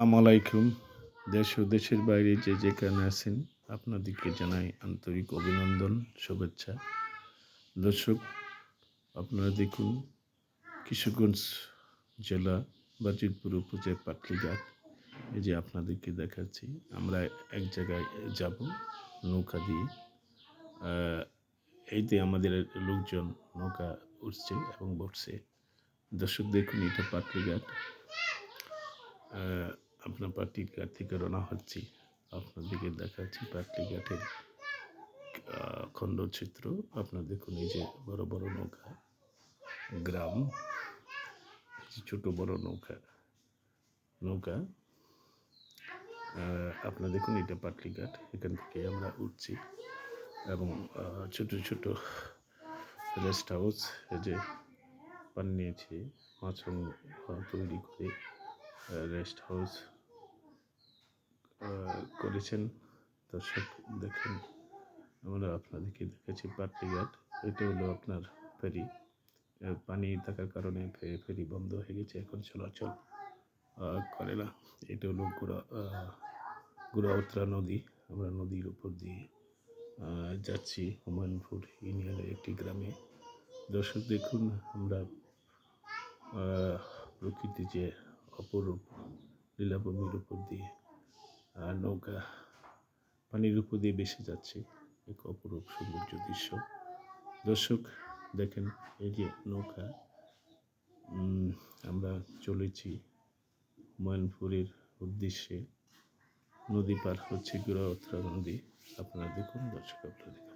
আসসালামাইকুম দেশ ও দেশের বাইরে যে যেখানে আছেন আপনাদেরকে জানাই আন্তরিক অভিনন্দন শুভেচ্ছা। দর্শক আপনারা দেখুন কিশোরগঞ্জ জেলা বাজিতপুর উপজেলা পাটলিঘাট। এই যে আপনাদেরকে দেখাচ্ছি আমরা এক জায়গায় যাব নৌকা দিয়ে। এইতে আমাদের লোকজন নৌকা উঠছে এবং বসছে। দর্শক দেখুন এটা পাটলিঘাট। আহ, আপনার পাটলি ঘাট থেকে রওনা হচ্ছি। আপনাদেরকে দেখাচ্ছি পাটলি ঘাটের আহ, খণ্ডচিত্র। আপনার দেখুন এই যে বড় বড় নৌকা গ্রাম ছোট বড় নৌকা নৌকা। আপনার দেখুন এটা পাটলি ঘাট এখান থেকে আমরা উঠছি। এবং ছোট ছোট রেস্ট হাউস যে বানিয়েছে আহ, তৈরি করে রেস্ট হাউস করেছেন। দর্শক দেখেন, আমরা আপনাদেরকে দেখেছি পাটলিঘাট এটা হলো আপনার ফেরি। পানি থাকার কারণে ফেরি বন্ধ হয়ে গেছে, এখন চলাচল করে না। এটা হলো গুড়া গুড়াউত্রা নদী। আমরা নদীর উপর দিয়ে যাচ্ছি হুমায়ুনপুর ইউনিয়নের একটি গ্রামে। দর্শক দেখুন, আমরা প্রকৃতি যে অপরূপ লীলাভূমির উপর দিয়ে নৌকা পানির উপর দিয়ে ভেসে যাচ্ছে এক অপরূপ সৌন্দর্য দৃশ্য। দর্শক, দেখেন এই যে নৌকা আমরা চলেছি হুমায়ুনপুরের উদ্দেশ্যে। নদী পার হচ্ছে গুড়াওত্রা নদী। আপনারা দেখুন দর্শক, আপনারা